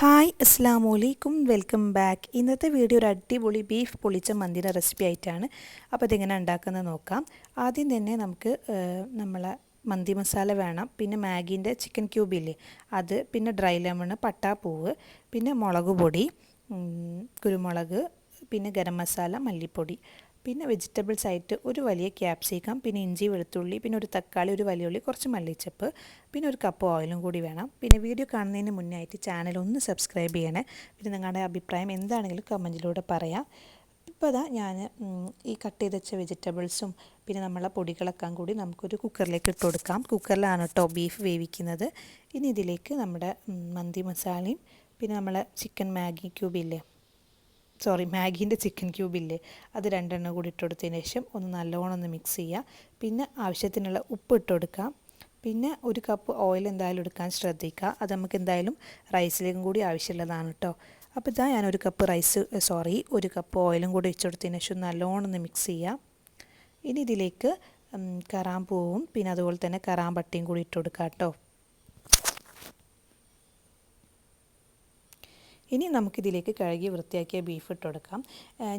Hi അസ്സാം വലൈക്കും welcome back. ഇന്നത്തെ വീഡിയോ ഒരു അടിപൊളി ബീഫ് പൊളിച്ച മന്തിയുടെ റെസിപ്പി ആയിട്ടാണ്. അപ്പോൾ ഇതെങ്ങനെ ഉണ്ടാക്കുന്നത് നോക്കാം. ആദ്യം തന്നെ നമുക്ക് നമ്മളെ മന്തി മസാല വേണം. പിന്നെ മാഗീന്റെ ചിക്കൻ ക്യൂബ് ക്യൂബില്ലേ അത് പിന്നെ ഡ്രൈ ലെമൺ പട്ടാപ്പൂവ് പിന്നെ മുളക് പൊടി കുരുമുളക് പിന്നെ ഗരം മസാല മല്ലിപ്പൊടി. പിന്നെ വെജിറ്റബിൾസ് ആയിട്ട് ഒരു വലിയ ക്യാപ്സിക്കം പിന്നെ ഇഞ്ചി വെളുത്തുള്ളി പിന്നെ ഒരു തക്കാളി ഒരു വലിയ ഉള്ളി കുറച്ച് മല്ലിച്ചപ്പ് പിന്നെ ഒരു കപ്പ് ഓയിലും കൂടി വേണം. പിന്നെ വീഡിയോ കാണുന്നതിന് മുന്നേ ആയിട്ട് ചാനൽ ഒന്ന് സബ്സ്ക്രൈബ് ചെയ്യണേ. പിന്നെ നിങ്ങളുടെ അഭിപ്രായം എന്താണെങ്കിലും കമന്റിലൂടെ പറയാം. ഇപ്പോൾ അതാ ഞാൻ ഈ കട്ട് ചെയ്ത് വെച്ച വെജിറ്റബിൾസും പിന്നെ നമ്മളെ പൊടികളൊക്കെ കൂടി നമുക്കൊരു കുക്കറിലേക്ക് ഇട്ട് കൊടുക്കാം. കുക്കറിലാണ് കേട്ടോ ബീഫ് വേവിക്കുന്നത്. ഇനി ഇതിലേക്ക് നമ്മുടെ മന്തി മസാലയും പിന്നെ നമ്മളെ ചിക്കൻ മാഗി ക്യൂബില്ലേ? സോറി മാഗീന്റെ ചിക്കൻ ക്യൂബില്ലേ അത് രണ്ടെണ്ണം കൂടി ഇട്ട് കൊടുത്തതിന് ശേഷം ഒന്ന് നല്ലോണം ഒന്ന് മിക്സ് ചെയ്യുക പിന്നെ ആവശ്യത്തിനുള്ള ഉപ്പ് ഇട്ട് കൊടുക്കാം പിന്നെ ഒരു കപ്പ് ഓയിൽ എന്തായാലും എടുക്കാൻ ശ്രദ്ധിക്കുക അത് നമുക്ക് എന്തായാലും റൈസിലേക്കും കൂടി ആവശ്യമുള്ളതാണ് കേട്ടോ അപ്പോൾ ഇതാ ഞാൻ ഒരു കപ്പ് റൈസ് സോറി ഒരു കപ്പ് ഓയിലും കൂടി ഒഴിച്ചു കൊടുത്തതിന് ശേഷം നല്ലോണം ഒന്ന് മിക്സ് ചെയ്യാം. ഇനി ഇതിലേക്ക് കറാമ്പൂവും പിന്നെ അതുപോലെ തന്നെ കറാമ്പട്ടിയും കൂടി ഇട്ട് കൊടുക്കുക കേട്ടോ ഇനി നമുക്കിതിലേക്ക് കഴുകി വൃത്തിയാക്കിയ ബീഫ് ഇട്ട് കൊടുക്കാം.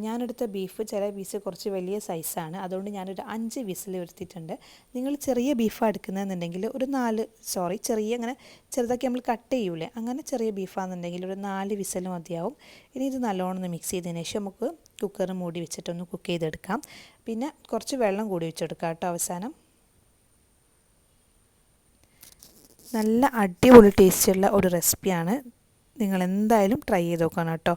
ഞാനെടുത്ത ബീഫ് ചില പീസ് കുറച്ച് വലിയ സൈസാണ് അതുകൊണ്ട് ഞാനൊരു അഞ്ച് വിസിൽ വരുത്തിയിട്ടുണ്ട് നിങ്ങൾ ചെറിയ ബീഫ് എടുക്കുന്നതെന്നുണ്ടെങ്കിൽ ഒരു നാല് സോറി ചെറിയ അങ്ങനെ ചെറുതാക്കി നമ്മൾ കട്ട് ചെയ്യൂലേ അങ്ങനെ ചെറിയ ബീഫാണെന്നുണ്ടെങ്കിൽ ഒരു നാല് വിസൽ മതിയാവും. ഇനി ഇത് നല്ലോണം ഒന്ന് മിക്സ് ചെയ്തതിന് ശേഷം നമുക്ക് കുക്കർ മൂടി വെച്ചിട്ടൊന്ന് കുക്ക് ചെയ്തെടുക്കാം. പിന്നെ കുറച്ച് വെള്ളം കൂടി വെച്ചെടുക്കാം കേട്ടോ അവസാനം. നല്ല അടിപൊളി ടേസ്റ്റുള്ള ഒരു റെസിപ്പിയാണ് നിങ്ങൾ എന്തായാലും ട്രൈ ചെയ്ത് നോക്കണം കേട്ടോ.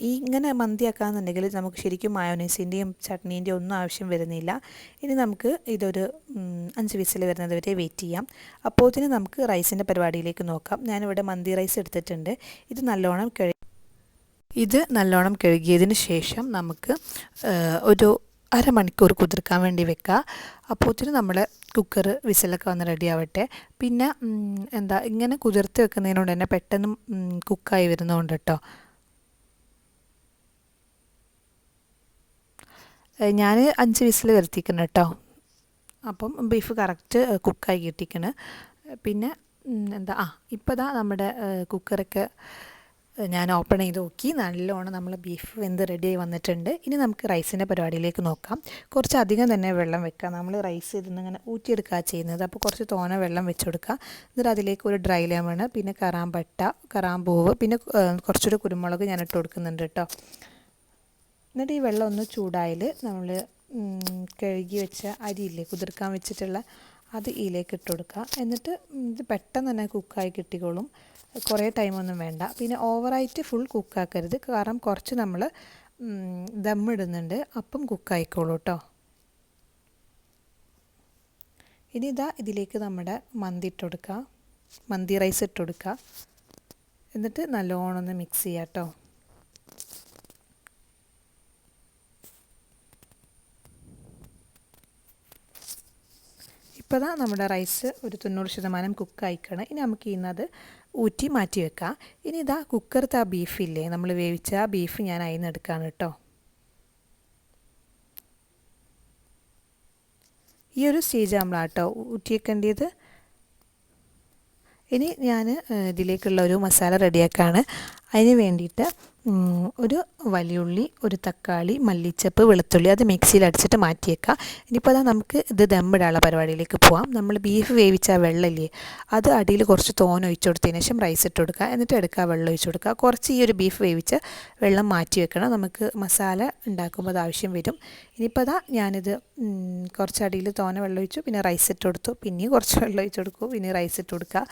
ഈ ഇങ്ങനെ മന്തിയാക്കാന്നുണ്ടെങ്കിൽ നമുക്ക് ശരിക്കും മയോനൈസിന്റെയും ചട്നീന്റെയും ഒന്നും ആവശ്യം വരുന്നില്ല. ഇനി നമുക്ക് ഇതൊരു അഞ്ച് വിസിൽ വരുന്നത് വരെ വെയിറ്റ് ചെയ്യാം. അപ്പോഴത്തേന് നമുക്ക് റൈസിന്റെ പരിപാടിയിലേക്ക് നോക്കാം. ഞാനിവിടെ മന്തി റൈസ് എടുത്തിട്ടുണ്ട്. ഇത് നല്ലോണം കഴുകി ഇത് നല്ലോണം കഴുകിയതിന് ശേഷം നമുക്ക് ഒരു അരമണിക്കൂർ കുതിർക്കാൻ വേണ്ടി വെക്കുക. അപ്പോഴത്തേന് നമ്മൾ കുക്കർ വിസിലൊക്കെ വന്ന് റെഡി ആവട്ടെ. പിന്നെ എന്താ ഇങ്ങനെ കുതിർത്ത് വെക്കുന്നതിനോട് തന്നെ പെട്ടെന്ന് കുക്കായി വരുന്നതുകൊണ്ട് കേട്ടോ ഞാൻ അഞ്ച് വിസിൽ വരുത്തിക്കണം കേട്ടോ അപ്പം ബീഫ് കറക്റ്റ് കുക്കായി കിട്ടിക്കണ്. പിന്നെ എന്താ ആ ഇപ്പോൾ ദാ നമ്മുടെ കുക്കറൊക്കെ ഞാൻ ഓപ്പൺ ചെയ്ത് നോക്കി. നല്ലോണം നമ്മൾ ബീഫ് വെന്ത് റെഡിയായി വന്നിട്ടുണ്ട്. ഇനി നമുക്ക് റൈസിന്റെ പരിപാടിയിലേക്ക് നോക്കാം. കുറച്ച് അധികം തന്നെ വെള്ളം വെക്കുക. നമ്മൾ റൈസ് ഇങ്ങനെ ഊറ്റിയെടുക്കുക ചെയ്യുന്നത്. അപ്പോൾ കുറച്ച് തോന വെള്ളം വെച്ച് കൊടുക്കുക എന്നിട്ട് അതിലേക്ക് ഒരു ഡ്രൈ ലെമൺ പിന്നെ കറാമ്പട്ട കറാമ്പൂവ് പിന്നെ കുറച്ചൊരു കുരുമുളക് ഞാൻ ഇട്ട് കൊടുക്കുന്നുണ്ട് കേട്ടോ എന്നിട്ട് ഈ വെള്ളം ഒന്ന് ചൂടായാൽ നമ്മൾ കഴുകി വെച്ച അരിയില്ലേ കുതിർക്കാൻ വെച്ചിട്ടുള്ള അത് ഇതിലേക്ക് ഇട്ട് കൊടുക്കുക. എന്നിട്ട് ഇത് പെട്ടെന്ന് തന്നെ കുക്കായി കിട്ടിക്കോളും. കുറേ ടൈമൊന്നും വേണ്ട. പിന്നെ ഓവറായിട്ട് ഫുൾ കുക്കാക്കരുത് കാരണം കുറച്ച് നമ്മൾ ദമ്മിടുന്നുണ്ട് അപ്പം കുക്കായിക്കോളൂ കേട്ടോ ഇനി ഇതാ ഇതിലേക്ക് നമ്മുടെ മന്തി ഇട്ട് കൊടുക്കുക. മന്തി റൈസ് ഇട്ട് കൊടുക്കുക. എന്നിട്ട് നല്ലോണം ഒന്ന് മിക്സ് ചെയ്യാം കേട്ടോ ഇപ്പോൾ നമ്മുടെ റൈസ് ഒരു തൊണ്ണൂറ് ശതമാനം കുക്കായിക്കണം. ഇനി നമുക്ക് ഇന്നത് ഊറ്റി മാറ്റി വെക്കാം. ഇനി ഇതാ കുക്കറത്തെ ആ ബീഫില്ലേ നമ്മൾ വേവിച്ച ആ ബീഫ് ഞാൻ അതിൽ നിന്ന് കേട്ടോ. ഈ ഒരു സ്റ്റേജ് നമ്മളാട്ടോ ഊറ്റിയേക്കേണ്ടത്. ഇനി ഞാൻ ഇതിലേക്കുള്ള ഒരു മസാല റെഡിയാക്കാണ് അതിന് വേണ്ടിയിട്ട് ഒരു വലിയുള്ളി ഒരു തക്കാളി മല്ലിച്ചപ്പ് വെളുത്തുള്ളി അത് മിക്സിയിൽ അടിച്ചിട്ട് മാറ്റിയേക്കാം. ഇനിയിപ്പോൾ അതാ നമുക്ക് ഇത് ദമ്മിടാനുള്ള പരിപാടിയിലേക്ക് പോവാം. നമ്മൾ ബീഫ് വേവിച്ച വെള്ളമില്ലേ അത് അടിയിൽ കുറച്ച് തോന ഒഴിച്ചു കൊടുത്തതിന് ശേഷം റൈസ് ഇട്ട് കൊടുക്കുക എന്നിട്ട് എടുക്കുക വെള്ളം ഒഴിച്ചു കൊടുക്കുക. കുറച്ച് ഈ ഒരു ബീഫ് വേവിച്ച വെള്ളം മാറ്റി വെക്കണം. നമുക്ക് മസാല ഉണ്ടാക്കുമ്പോൾ അത് ആവശ്യം വരും. ഇനിയിപ്പോൾ അതാ ഞാനിത് കുറച്ചടിയിൽ തോന വെള്ളം ഒഴിച്ചു പിന്നെ റൈസ് ഇട്ട് കൊടുത്തു. പിന്നെയും കുറച്ച് വെള്ളം ഒഴിച്ചു കൊടുക്കും പിന്നെ റൈസ് ഇട്ട് കൊടുക്കുക.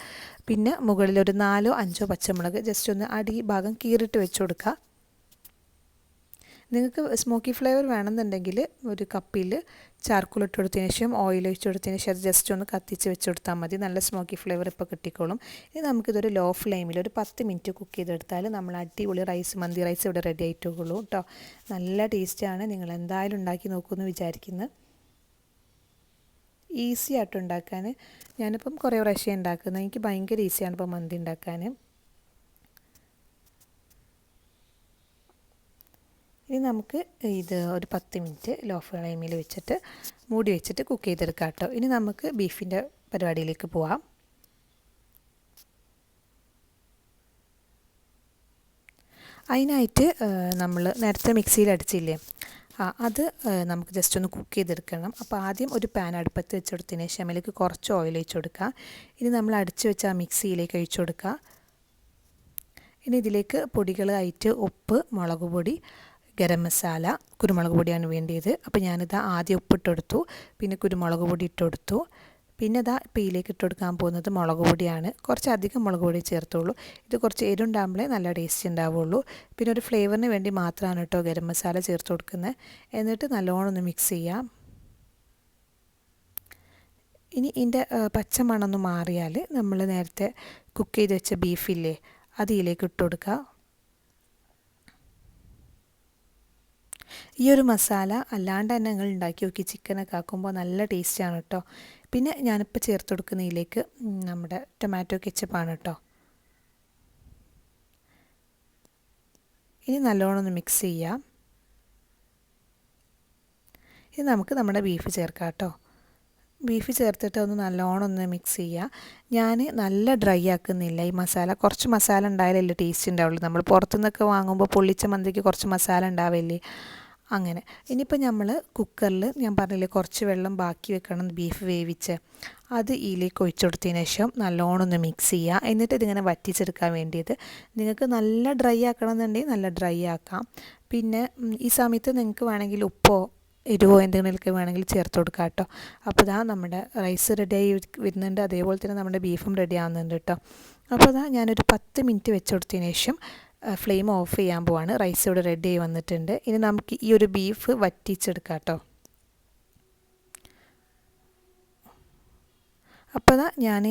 പിന്നെ മുകളിൽ ഒരു നാലോ അഞ്ചോ പച്ചമുളക് ജസ്റ്റ് ഒന്ന് അടി ഭാഗം കീറിട്ട് വെച്ച് കൊടുക്കുക. നിങ്ങൾക്ക് സ്മോക്കി ഫ്ലേവർ വേണമെന്നുണ്ടെങ്കിൽ ഒരു കപ്പിൽ ചാർക്കോൾ ഇട്ട് കൊടുത്തതിന് ശേഷം ഓയിൽ ഒഴിച്ച് കൊടുത്തതിന് ശേഷം ജസ്റ്റ് ഒന്ന് കത്തിച്ച് വെച്ച് കൊടുത്താൽ മതി. നല്ല സ്മോക്കി ഫ്ലേവർ ഇപ്പോൾ കിട്ടിക്കോളും. ഇനി നമുക്കിതൊരു ലോ ഫ്ലെയിമിൽ ഒരു പത്ത് മിനിറ്റ് കുക്ക് ചെയ്തെടുത്താൽ നമ്മൾ അടിപൊളി റൈസ് മന്തി റൈസ് ഇവിടെ റെഡി ആയിട്ടുള്ളൂ കേട്ടോ നല്ല ടേസ്റ്റാണ് നിങ്ങൾ എന്തായാലും ഉണ്ടാക്കി നോക്കുമെന്ന് വിചാരിക്കുന്നത് ഈസി ആയിട്ട് ഉണ്ടാക്കാൻ. ഞാനിപ്പം കുറേ പ്രാവശ്യം ഉണ്ടാക്കുന്നത്. എനിക്ക് ഭയങ്കര ഈസിയാണ് ഇപ്പോൾ മന്തി ഉണ്ടാക്കാൻ. ഇനി നമുക്ക് ഇത് ഒരു പത്ത് മിനിറ്റ് ലോ ഫ്ലെയിമിൽ വെച്ചിട്ട് മൂടി വെച്ചിട്ട് കുക്ക് ചെയ്തെടുക്കാം കേട്ടോ. ഇനി നമുക്ക് ബീഫിന്റെ പരിപാടിയിലേക്ക് പോവാം. അതിനായിട്ട് നമ്മൾ നേരത്തെ മിക്സിയിൽ അടിച്ചില്ലേ? ആ അത് നമുക്ക് ജസ്റ്റ് ഒന്ന് കുക്ക് ചെയ്തെടുക്കണം. അപ്പോൾ ആദ്യം ഒരു പാൻ അടുപ്പത്ത് വെച്ച് കൊടുത്തതിന് ശേഷം അതിലേക്ക് കുറച്ച് ഓയിൽ ഒഴിച്ചു കൊടുക്കുക. ഇനി നമ്മൾ അടിച്ച് വെച്ച ആ മിക്സിയിലേക്ക് ഒഴിച്ചു കൊടുക്കുക. ഇനി ഇതിലേക്ക് പൊടികളായിട്ട് ഉപ്പ് മുളക് പൊടി ഗരം മസാല കുരുമുളക് പൊടിയാണ് വേണ്ടിയത്. അപ്പോൾ ഞാനിത് ആദ്യം ഉപ്പിട്ടെടുത്തു പിന്നെ കുരുമുളക് പൊടി ഇട്ടെടുത്തു. പിന്നെ ഇതാ ഇപ്പോൾ ഇതിലേക്ക് ഇട്ട് കൊടുക്കാൻ പോകുന്നത് മുളക് പൊടിയാണ്. കുറച്ചധികം മുളക് പൊടി ചേർത്തുള്ളൂ. ഇത് കുറച്ച് എരുണ്ടാകുമ്പോഴേ നല്ല ടേസ്റ്റ് ഉണ്ടാവുള്ളൂ. പിന്നെ ഒരു ഫ്ലേവറിന് വേണ്ടി മാത്രമാണ് കേട്ടോ ഗരം മസാല ചേർത്ത് കൊടുക്കുന്നത്. എന്നിട്ട് നല്ലോണം ഒന്ന് മിക്സ് ചെയ്യാം. ഇനി ഇതിന്റെ പച്ചമണമൊന്ന് മാറിയാൽ നമ്മൾ നേരത്തെ കുക്ക് ചെയ്ത് വെച്ച ബീഫില്ലേ അത് ഇതിലേക്ക് ഇട്ട് കൊടുക്കുക ഈ ഒരു മസാല അല്ലാണ്ട് തന്നെ നിങ്ങൾ ഉണ്ടാക്കി നോക്കി ചിക്കനൊക്കെ ആക്കുമ്പോൾ നല്ല ടേസ്റ്റാണ് കേട്ടോ പിന്നെ ഞാനിപ്പോൾ ചേർത്ത് കൊടുക്കുന്നതിലേക്ക് നമ്മുടെ ടൊമാറ്റോ കെച്ചപ്പാണ് കേട്ടോ ഇനി നല്ലോണം ഒന്ന് മിക്സ് ചെയ്യാം. ഇനി നമുക്ക് നമ്മുടെ ബീഫ് ചേർക്കാം കേട്ടോ ബീഫ് ചേർത്തിട്ട് ഒന്ന് നല്ലോണം ഒന്ന് മിക്സ് ചെയ്യുക ഞാൻ നല്ല ഡ്രൈ ആക്കുന്നില്ല ഈ മസാല. കുറച്ച് മസാല ഉണ്ടായാലല്ലേ ടേസ്റ്റ് ഉണ്ടാവുള്ളൂ. നമ്മൾ പുറത്തുനിന്നൊക്കെ വാങ്ങുമ്പോൾ പൊള്ളിച്ച മന്തിക്ക് കുറച്ച് മസാല ഉണ്ടാവില്ലേ? അങ്ങനെ. ഇനിയിപ്പോൾ നമ്മൾ കുക്കറിൽ ഞാൻ പറഞ്ഞില്ലേ കുറച്ച് വെള്ളം ബാക്കി വെക്കണം ബീഫ് വേവിച്ച്. അത് ഇതിലേക്ക് ഒഴിച്ചു കൊടുത്തതിന് ശേഷം നല്ലോണം ഒന്ന് മിക്സ് ചെയ്യുക എന്നിട്ട് ഇതിങ്ങനെ വറ്റിച്ചെടുക്കാൻ വേണ്ടിയത്. നിങ്ങൾക്ക് നല്ല ഡ്രൈ ആക്കണം എന്നുണ്ടെങ്കിൽ നല്ല ഡ്രൈ ആക്കാം. പിന്നെ ഈ സമയത്ത് നിങ്ങൾക്ക് വേണമെങ്കിൽ ഉപ്പോ എരിവോ എന്തെങ്കിലുമൊക്കെ വേണമെങ്കിൽ ചേർത്ത് കൊടുക്കാം കേട്ടോ. അപ്പോൾ ഇതാ നമ്മുടെ റൈസ് റെഡി ആയി വരുന്നുണ്ട്. അതേപോലെ തന്നെ നമ്മുടെ ബീഫും റെഡി ആവുന്നുണ്ട് കേട്ടോ. അപ്പോൾ ഇതാ ഞാനൊരു പത്ത് മിനിറ്റ് വെച്ച് കൊടുത്തതിന് ശേഷം ഫ്ലെയിം ഓഫ് ചെയ്യാൻ പോവാണ്. റൈസ് ഇവിടെ റെഡി ആയി വന്നിട്ടുണ്ട്. ഇനി നമുക്ക് ഈ ഒരു ബീഫ് വറ്റിച്ചെടുക്കാം കേട്ടോ. അപ്പോൾ ഇതാ ഞാൻ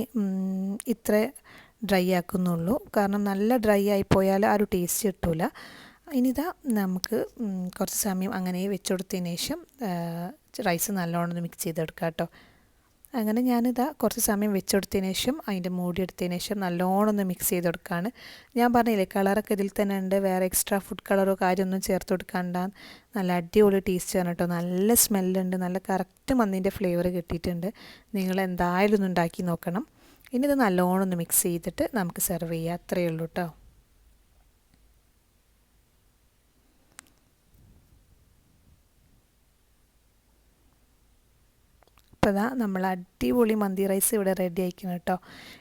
ഇത്ര ഡ്രൈ ആക്കുന്നുള്ളൂ. കാരണം നല്ല ഡ്രൈ ആയി പോയാൽ ആ ഒരു ടേസ്റ്റ് കിട്ടില്ല ഇനിതാ നമുക്ക് കുറച്ച് സമയം അങ്ങനെ വെച്ച് കൊടുത്തതിന് ശേഷം റൈസ് നല്ലോണം മിക്സ് ചെയ്തെടുക്കാം കേട്ടോ. അങ്ങനെ ഞാനിതാ കുറച്ച് സമയം വെച്ച് കൊടുത്തതിന് ശേഷം അതിന്റെ മൂടി എടുത്തതിന് ശേഷം നല്ലോണം ഒന്ന് മിക്സ് ചെയ്ത് കൊടുക്കുകയാണ് ഞാൻ പറഞ്ഞില്ലേ കളറൊക്കെ ഇതിൽ തന്നെ ഉണ്ട്. വേറെ എക്സ്ട്രാ ഫുഡ് കളറോ കാര്യമൊന്നും ചേർത്ത് കൊടുക്കണ്ട. നല്ല അടിപൊളി ടേസ്റ്റ് ആണ് കേട്ടോ. നല്ല സ്മെല്ലുണ്ട് നല്ല കറക്റ്റ് മന്തിന്റെ ഫ്ലേവർ കിട്ടിയിട്ടുണ്ട്. നിങ്ങൾ എന്തായാലും ഒന്ന് ഉണ്ടാക്കി നോക്കണം. ഇനി ഇത് നല്ലോണം ഒന്ന് മിക്സ് ചെയ്തിട്ട് നമുക്ക് സെർവ് ചെയ്യാം. അത്രയേ ഉള്ളൂ കേട്ടോ. അപ്പോൾ നമ്മൾ അടിപൊളി മന്തി റൈസ് ഇവിടെ റെഡി ആയിക്കണം കേട്ടോ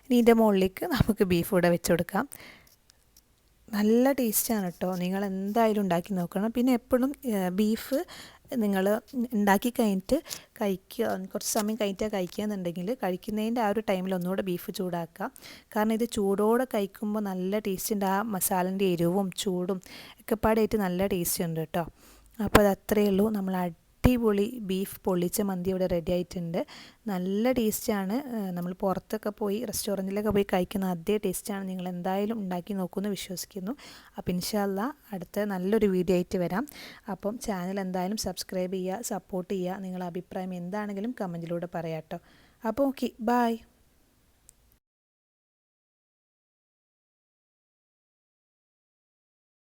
ഇനി ഇതിന്റെ മുകളിലേക്ക് നമുക്ക് ബീഫ് ഇവിടെ വെച്ച് കൊടുക്കാം. നല്ല ടേസ്റ്റാണ് കേട്ടോ നിങ്ങൾ എന്തായാലും ഉണ്ടാക്കി നോക്കണം. പിന്നെ എപ്പോഴും ബീഫ് നിങ്ങൾ ഉണ്ടാക്കി കഴിഞ്ഞിട്ട് കഴിക്കുക. കുറച്ച് സമയം കഴിഞ്ഞിട്ട് കഴിക്കുക എന്നുണ്ടെങ്കിൽ കഴിക്കുന്നതിന്റെ ആ ഒരു ടൈമിൽ ഒന്നുകൂടെ ബീഫ് ചൂടാക്കുക. കാരണം ഇത് ചൂടോടെ കഴിക്കുമ്പോൾ നല്ല ടേസ്റ്റ് ഉണ്ട്. ആ മസാലന്റെ എരിവും ചൂടും ഒക്കെ പാടായിട്ട് നല്ല ടേസ്റ്റ് ഉണ്ട് കേട്ടോ അപ്പോൾ അത് അത്രയേ ഉള്ളൂ. നമ്മൾ അടിപൊളി ബീഫ് പൊള്ളിച്ച മന്തി ഇവിടെ റെഡി ആയിട്ടുണ്ട്. നല്ല ടേസ്റ്റാണ് നമ്മൾ പുറത്തൊക്കെ പോയി റെസ്റ്റോറന്റിലൊക്കെ പോയി കഴിക്കുന്ന അതേ ടേസ്റ്റാണ് നിങ്ങൾ എന്തായാലും ഉണ്ടാക്കി നോക്കുമെന്ന് വിശ്വസിക്കുന്നു. അപ്പോൾ ഇൻഷാല്ല അടുത്ത നല്ലൊരു വീഡിയോ ആയിട്ട് വരാം. അപ്പം ചാനൽ എന്തായാലും സബ്സ്ക്രൈബ് ചെയ്യുക സപ്പോർട്ട് ചെയ്യുക. നിങ്ങളുടെ അഭിപ്രായം എന്താണെങ്കിലും കമന്റിലൂടെ പറയാം കേട്ടോ അപ്പോൾ ഓക്കെ ബായ്